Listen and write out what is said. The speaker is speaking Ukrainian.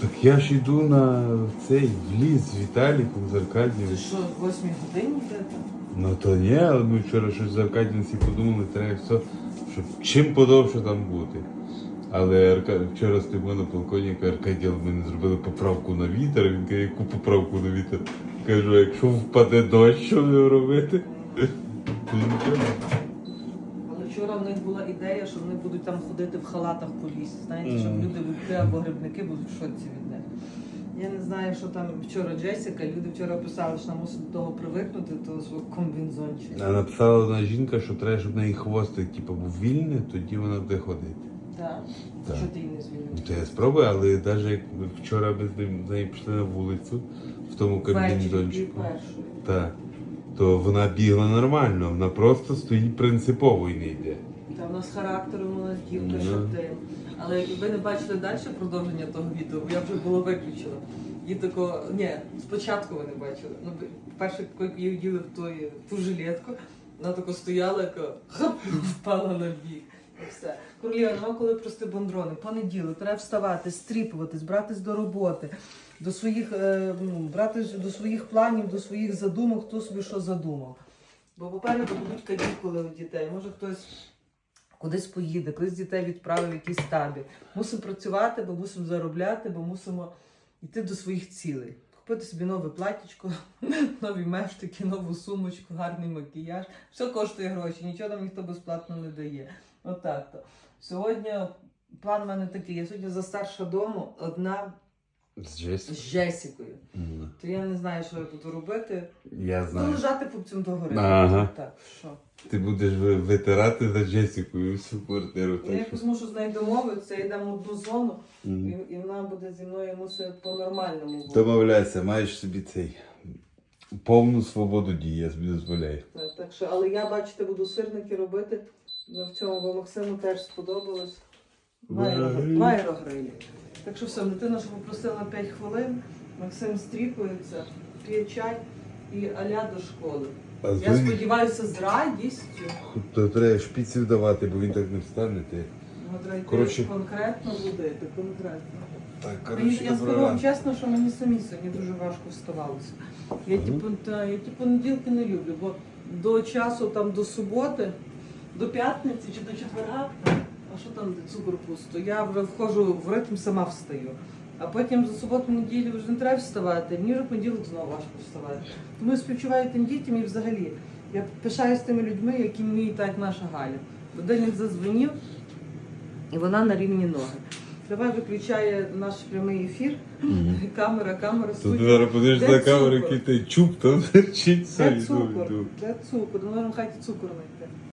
Так я ж йду на цей в ліс з Віталіком, з Ти Аркадієм. що, в 8 годині йдете? Ну то ні, але ми вчора щось з Аркадієм всі подумали, треба все, щоб чим подовше там бути. Але Арка... вчора стоїмо на полковника Аркадія, ми не зробили поправку на вітер. Він каже, яку поправку на вітер? Кажу, якщо впаде дощ, що робити? То вчора в них була ідея, що вони будуть там ходити в халатах по лісі. Знаєте, щоб люди вовки або грибники будуть в шоці від них. Я не знаю, що там вчора Джесіка. Люди вчора писали, що нам мусить до того привикнути, до свого комбінзончика. А написала одна жінка, що треба, щоб в неї хвостик типу, був вільний, тоді вона буде ходити. Так. Так. Що ти її не звільнив? Ну, То я спробую, але навіть як вчора ми з ним з нею пішли на вулицю в тому Ввечері комбінзончику. першої. Так. То вона бігла нормально, вона просто стоїть принципово і не йде. Та в нас характером вона дівка, Ну. що ти. Але ви не бачили далі продовження того відео, бо я вже було виключила. І тако, ні, спочатку ви не бачили. Ну, перше, коли її вділи в той, ту жилетку, вона тако стояла, яка впала на бік. Все. Королева, нема коли прости бандрони. Понеділок, треба вставати, стріпуватись, братись до роботи, до своїх, е, ну, братись до своїх планів, до своїх задумок, хто собі що задумав. Бо попереду будуть канікули у дітей. Може хтось кудись поїде, колись дітей відправив в якийсь табір. Мусимо працювати, бо мусимо заробляти, бо мусимо йти до своїх цілей. Купити собі нове платічко, нові мештики, нову сумочку, гарний макіяж. Все коштує гроші, нічого нам ніхто безплатно не дає. Отак то. Сьогодні план у мене такий. Я сьогодні за старша дому одна З Джесі? з Джесікою. М, То я не знаю, що я буду робити. Я Ну, знаю. лежати пупцем догори. Ага. Так, що? Ти будеш ви- витирати за Джесікою всю квартиру. Я Так що... якось мушу з нею домовитися, йдемо в одну зону. І, М. і вона буде зі мною мусить по-нормальному бути. Домовляйся, маєш собі цей повну свободу дії, я собі дозволяю. Так, так що, але я, бачите, буду сирники робити. Ну, В цьому, бо Максиму теж сподобалось. В аеро- В аерогрилі. Так що все, дитина що попросила 5 хвилин, Максим стріпується, п'є чай і аля до школи. А Я з сподіваюся, з радістю. то треба шпіців давати, бо він так не встане. Ти. Його треба йти Коротше. конкретно будити, конкретно. Так, Мені, я скажу вам чесно, що мені самі сьогодні дуже важко вставалося. Я Мгм. та, я ті понеділки не люблю, бо до часу там до суботи, до п'ятниці чи до четверга, а що там де цукор пусто, я вже входжу в ритм, сама встаю. А потім за суботу неділю вже не треба вставати, мені вже понеділок знову важко вставати. Тому я співчуваю тим дітям і взагалі. Я пишаюсь тими людьми, які вміють так наша Галя. Будильник задзвонів, і вона на рівні ноги. Давай виключає наш прямий ефір. Камера, камера, Тут зараз подивишся Де на камеру, цукор? який ти чуб там терчить. Де цукор? Де цукор? Ну, можемо в хаті цукор знайти.